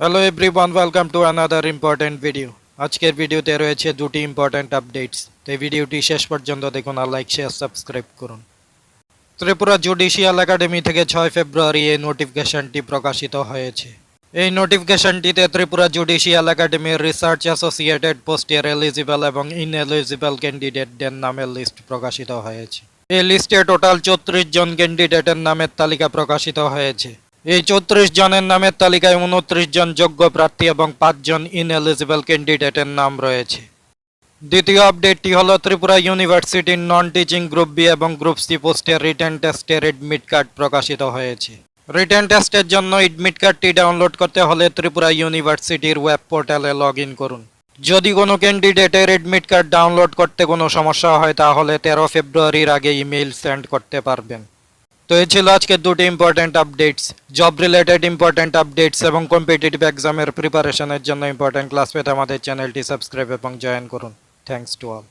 Hello everyone welcome to another important video আজকের ভিডিওতে রয়েছে দুটি ইম্পর্ট্যান্ট আপডেটস তাই ভিডিওটি শেষ পর্যন্ত দেখুন আর লাইক শেয়ার সাবস্ক্রাইব করুন। ত্রিপুরা জুডিশিয়াল একাডেমি থেকে ছয় ফেব্রুয়ারি এই নোটিফিকেশনটি প্রকাশিত হয়েছে। এই নোটিফিকেশনটিতে ত্রিপুরা জুডিশিয়াল একাডেমির রিসার্চ অ্যাসোসিয়েটেড পোস্টের এলিজিবল এবং ইন এলিজিবল ক্যান্ডিডেটদের নামের লিস্ট প্রকাশিত হয়েছে। এই লিস্টে টোটাল চৌত্রিশ জন ক্যান্ডিডেটের নামের তালিকা প্রকাশিত হয়েছে। এই চৌত্রিশ জনের নামের তালিকায় উনত্রিশ জন যোগ্য প্রার্থী এবং পাঁচজন ইন এলিজিবল ক্যান্ডিডেটের নাম রয়েছে। দ্বিতীয় আপডেটটি হলো ত্রিপুরা ইউনিভার্সিটির নন টিচিং গ্রুপ বি এবং গ্রুপ সি পোস্টের রিটার্ন টেস্টের এডমিট কার্ড প্রকাশিত হয়েছে। রিটার্ন টেস্টের জন্য এডমিট কার্ডটি ডাউনলোড করতে হলে ত্রিপুরা ইউনিভার্সিটির ওয়েব পোর্টালে লগ করুন। যদি কোনো ক্যান্ডিডেটের এডমিট কার্ড ডাউনলোড করতে কোনো সমস্যা হয়, তাহলে তেরো ফেব্রুয়ারির আগে ইমেইল সেন্ড করতে পারবেন। তো এই ছিল আজকে দুটি important updates job related important updates এবং কম্পিটিটিভ এক্সামের প্রিপারেশনের জন্য ইম্পর্টেন্ট ক্লাস পেতে আমাদের চ্যানেলটি সাবস্ক্রাইব এবং জয়েন করুন। Thanks to all